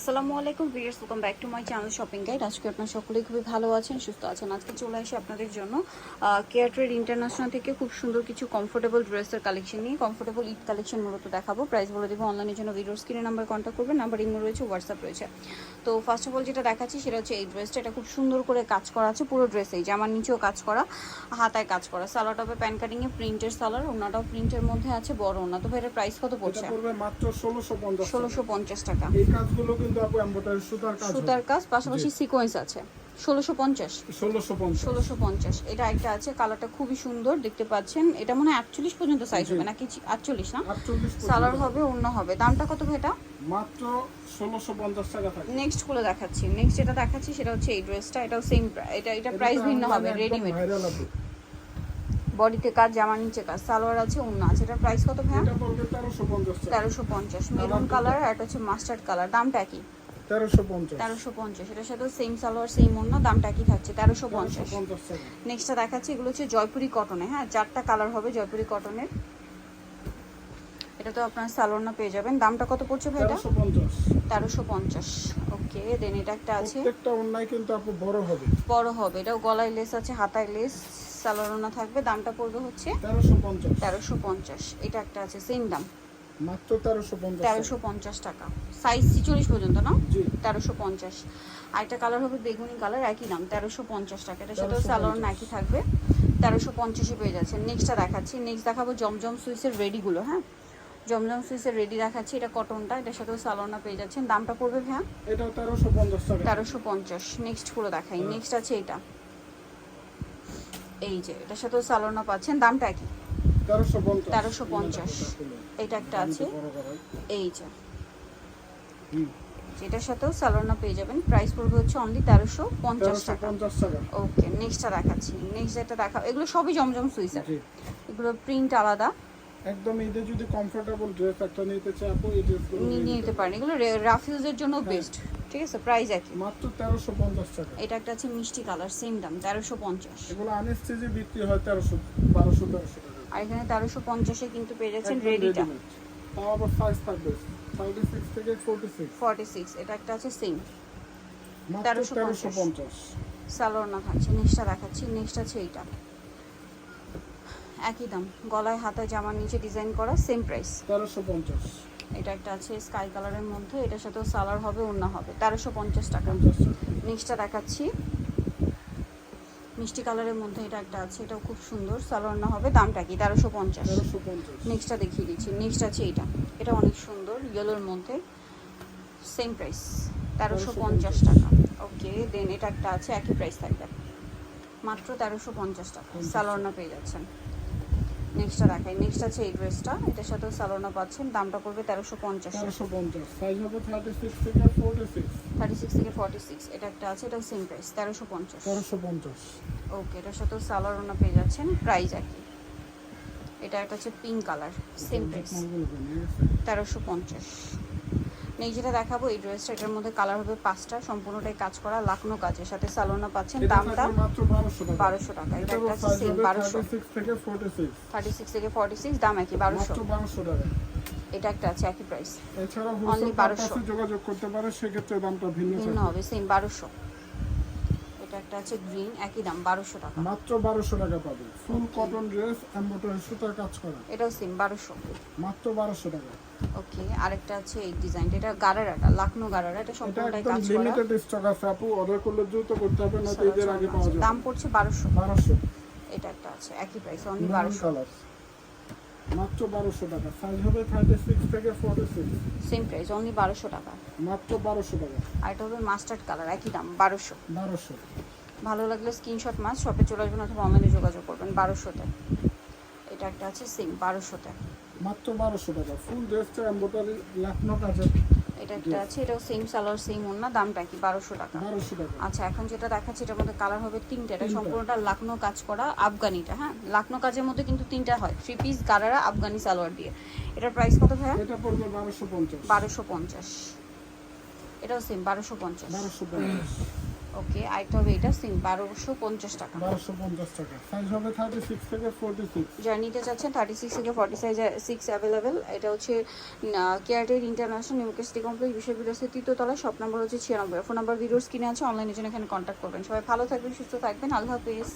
আসসালামু আলাইকুম viewers welcome back to my channel shopping guide আজকে আপনারা সকলেই খুবই ভালো আছেন সুস্থ আছেন। আজকে চলে আসি আপনাদের জন্য কেয়ার ট্রেড ইন্টারন্যাশনাল থেকে খুব সুন্দর কিছু কমফোর্টেবল ড্রেসের কালেকশন নিয়ে। কমফোর্টেবল ঈদ কালেকশন মূলত দেখাবো। প্রাইস বলে দেবো অনলাইনের জন্য ভিডিওর স্ক্রিনে নাম্বার কন্ট্যাক্ট করবেন নাম্বার ইমেল রয়েছে হোয়াটসঅ্যাপ রয়েছে। তো ফার্স্ট অফ অল যেটা দেখাচ্ছি সেটা হচ্ছে এই ড্রেসটা এটা খুব সুন্দর করে কাজ করা আছে পুরো ড্রেসেই জামার নিচেও কাজ করা হাতায় কাজ করা। সালোয়ার টপে প্যান কাটিংয়ে প্রিন্টের সালোয়ার ওনাটাও প্রিন্টের মধ্যে আছে বড় ওনা। তো ভাই এটার প্রাইস কত পড়ছে? মাত্র ষোলোশো পঞ্চাশ ষোলোশো পঞ্চাশ টাকা। এই কাজগুলো কিন্তু আপু এম্বোটারি সুতার কাজ সুতার কাজ পাশাপাশি সিকোয়েন্স আছে। ষোলোশো পঞ্চাশ। ষোলোশো পঞ্চাশ। ষোলোশো পঞ্চাশ। এটা একটা আছে কালারটা খুবই সুন্দর দেখতে পাচ্ছেন। এটা মনে হয় আটচল্লিশ পর্যন্ত সাইজ হবে নাকি আটচল্লিশ না? আটচল্লিশ সালার হবে অন্য হবে। দামটা কত ভাই এটা? মাত্র ষোলোশো পঞ্চাশ টাকা থাকে। নেক্সটগুলো দেখাচ্ছি। নেক্সট যেটা দেখাচ্ছি সেটা হচ্ছে এই ড্রেসটা এটাও সেম এটা এটা প্রাইস ভিন্ন হবে রেডিমেড বডিতে কাজ জামার নিচে কাজ সালোয়ার আছে অন্য আছে। এটার প্রাইস কত ভাই এটা পড়বে তেরোশো পঞ্চাশ মেরুন কালার আর এটা হচ্ছে মাস্টার্ড কালার দামটা কি তেরোশো পঞ্চাশ। এটার সাথে সেম সালোয়ার সেম অন্য দামটা কি থাকছে তেরোশো পঞ্চাশ। নেক্সটটা দেখাচ্ছি এগুলো হচ্ছে জয়পুরি কটনে হ্যাঁ? চারটা কালার হবে জয়পুরি কটনের এটা তো আপনার সালোনা পেয়ে যাবেন। দামটা কত পড়ছে ভাই এটা? তেরোশো পঞ্চাশ। তেরোশো পঞ্চাশ। ওকে দেন এটা একটা আছে। প্রত্যেকটা অন্যায় কিন্তু আপু বড় হবে। বড় হবে। এটাও গলায় লেস আছে হাতায় লেস সালোনা থাকবে দামটা পড়বে হচ্ছে তেরোশো পঞ্চাশ। এটা একটা আছে সেম দাম। মাত্র তেরোশো পঞ্চাশ টাকা। সাইজ ছিচল্লিশ পর্যন্ত না? জি। তেরোশো পঞ্চাশ। আর একটা কালার হবে বেগুনি কালার একই দাম তেরোশো পঞ্চাশ টাকা। এটা সাথেও 1350 সালোয়ার একই থাকবে। তেরোশো পঞ্চাশে পেয়ে যাচ্ছে নেক্সটটা দেখাচ্ছি। নেক্সট দেখাবো জমজম সুইসের রেডিগুলো হ্যাঁ? জমজম সুইসের রেডি দেখাচ্ছি। এটা কটনটা এটার সাথেও সালোয়ারটা পেয়ে যাচ্ছেন। দামটা পড়বে ভ্যা এটাও তেরোশো পঞ্চাশ নেক্সটগুলো দেখাই। নেক্সট আছে এটা। এই যে এটার সাথেও সালোয়ারটা পাচ্ছেন দামটা একই তেরোশো পঞ্চাশ। এটা একটা আছে। এই যে। হুম। যেটার সাথেও সালোয়ারটা পেয়ে যাবেন। প্রাইস পড়বে হচ্ছে অনলি তেরোশো পঞ্চাশ টাকা। ওকে নেক্সটটা দেখাচ্ছি। নেক্সট যেটা দেখা এগুলো সবই জমজম সুইসার এগুলো প্রিন্ট আলাদা। একদম ঈদে যদি কমফোর্টেবল ড্রেস একটা নিতে চাই আপু এই ড্রেসগুলো নিয়ে নিতে পারেন। এগুলো রাফিউজের জন্য বেস্ট ঠিক আছে প্রাইস একই। মাত্র তেরোশো পঞ্চাশ টাকা। এটা একটা আছে মিষ্টি কালার সেম দাম তেরোশো পঞ্চাশ। এগুলো আনএসটিজি বিক্রি হয় তেরোশো বারোশো তেরোশো টাকা। আর এখানে তেরোশো পঞ্চাশে কিন্তু পেয়ে যাচ্ছেন রেডিটা। তাও আবার সাইজ থাকবে থার্টি সিক্স থেকে ফোর্টি সিক্স ফর্টি সিক্স এটা একটা আছে সেম মাত্র 1350 তেরোশো পঞ্চাশ। সালোয়ার না থাকছে নেক্সটটা দেখাচ্ছি নেক্সট আছে এইটা। একই দাম গলায় হাতায় জামার নিচে ডিজাইন করা সেম প্রাইস তেরোশো পঞ্চাশ। এটা একটা আছে স্কাই কালারের মধ্যে এটার সাথেও সালার হবে অন্য হবে। তেরোশো পঞ্চাশ টাকা নেক্সটটা দেখাচ্ছি। মিষ্টি কালারের মধ্যে এটা একটা আছে এটাও খুব সুন্দর। সালোয়ার না হবে দামটা কি? তেরোশো পঞ্চাশ। তেরোশো পঞ্চাশ। নেক্সটটা দেখিয়ে দিচ্ছি। নেক্সট আছে এটা। এটা অনেক সুন্দর ইয়েলোর মধ্যে। সেম প্রাইস তেরোশো পঞ্চাশ টাকা। ওকে দেন এটা একটা আছে একই প্রাইস থাকবে। মাত্র তেরোশো পঞ্চাশ টাকা। সালোয়ারনা পেয়ে যাচ্ছেন। নেক্সটটা দেখাই। নেক্সট আছে এই ড্রেসটা এটার সাথেও সালোনা পাচ্ছেন। দামটা পড়বে তেরোশো পঞ্চাশ। তেরোশো পঞ্চাশ। সাইজ হবে থার্টি সিক্স থেকে ফোর্টি সিক্স থার্টি সিক্স থেকে ফর্টি সিক্স এটা একটা আছে এটা সেম প্রাইস তেরোশো পঞ্চাশ। তেরোশো পঞ্চাশ। ওকে এটার সাথেও সালোনা পেয়ে যাচ্ছেন। প্রাইস একই। এটা একটা হচ্ছে পিঙ্ক কালার সেম প্রাইস তেরোশো পঞ্চাশ। নেই যেটা দেখাবো এই ড্রেসটা এটার মধ্যে কালার হবে পাঁচটা। সম্পূর্ণটাই কাজ করা লাকনো কাজের সাথে সালোনা পাচ্ছেন দামটা মাত্র বারোশো টাকা। বারোশো এটা একটা সেম বারোশো। থার্টি সিক্স থেকে ফোর্টি সিক্স দাম একই বারোশো। মাত্র বারোশো টাকা। এটা একটা আছে একই প্রাইস এছাড়া হোলসেল 1200 যোগাযোগ করতে পারে সেক্ষেত্রে দামটা ভিন্ন ভিন্ন হবে সেম বারোশো। এটা একটা আছে গ্রিন একই দাম বারোশো টাকা। মাত্র বারোশো টাকা পাবে। ফুল কটন ড্রেস এম্বোটারি সুতার কাজ করা। এটাও সেম বারোশো। মাত্র বারোশো টাকা। ওকে আরেকটা আছে এই ডিজাইনটা এটা গারারাটা লাকনো গারারা এটা সম্পূর্ণটাই কাজ করা। লিমিটেড স্টক আছে আপু অর্ডার করলে দ্রুত করতে হবে না ঈদের আগে পাওয়া যাবে। দাম পড়ছে বারোশো। বারোশো। এটা একটা আছে একই প্রাইস অনলি মেরুন বারোশো। কালার মাত্র বারোশো টাকা। সাইজ হবে থার্টি সিক্স থেকে forty six. Same price only বারোশো টাকা। মাত্র বারোশো টাকা। আর এটা হবে মাস্টার্ড কালার একই দাম বারোশো। বারোশো। ভালো লাগলে স্ক্রিনশট মাছ শপে চলে আসবেন অথবা অনলাইনে যোগাযোগ করবেন বারোশোতে। এটা একটা আছে সেম বারোশোতে। মাত্র বারোশো টাকা। ফুল ড্রেসটা এম্বোটারি লাখনো কাজে এটা একটা আছে এটাও সেম সালোয়ার সেম ওনা দামটা কি বারোশো টাকা। আচ্ছা এখন যেটা দেখাচ্ছি এটার মধ্যে কালার হবে তিনটা এটা সম্পূর্ণটা লাকনো কাজ করা আফগানিটা হ্যাঁ? লাকনো কাজের মধ্যে কিন্তু তিনটা হয় থ্রি পিস গারারা আফগানি সালোয়ার দিয়ে। এটার প্রাইস কত ভাইয়া? এটা পড়বে বারোশো পঞ্চাশ। বারোশো পঞ্চাশ। এটাও সেম বারোশো পঞ্চাশ। বারোশো পঞ্চাশ। ওকে আইটা হবে এটা সিম বারোশো পঞ্চাশ টাকা। বারোশো পঞ্চাশ টাকা। সাইজ হবে থার্টি সিক্স থেকে ফোরটি সিক্স যারা নিতে চাচ্ছেন থার্টি সিক্স থেকে ফর্টি সাইজ সিক্স অ্যাভেলেবেল এটা হচ্ছে কেয়ারটেক ইন্টারন্যাশনাল নিউকেস্টি কমপ্লেক্স বিশ্ববিদ্যালয় তৃতীয়তলা শপ নাম্বার হচ্ছে ছিয়ানব্বই। ফোন নাম্বার ভিডিওস কিনে আছে অনলাইনের জন্য এখানে কন্ট্যাক্ট করবেন। সবাই ভালো থাকবেন সুস্থ থাকবেন। আল্লাহ হাফিজ।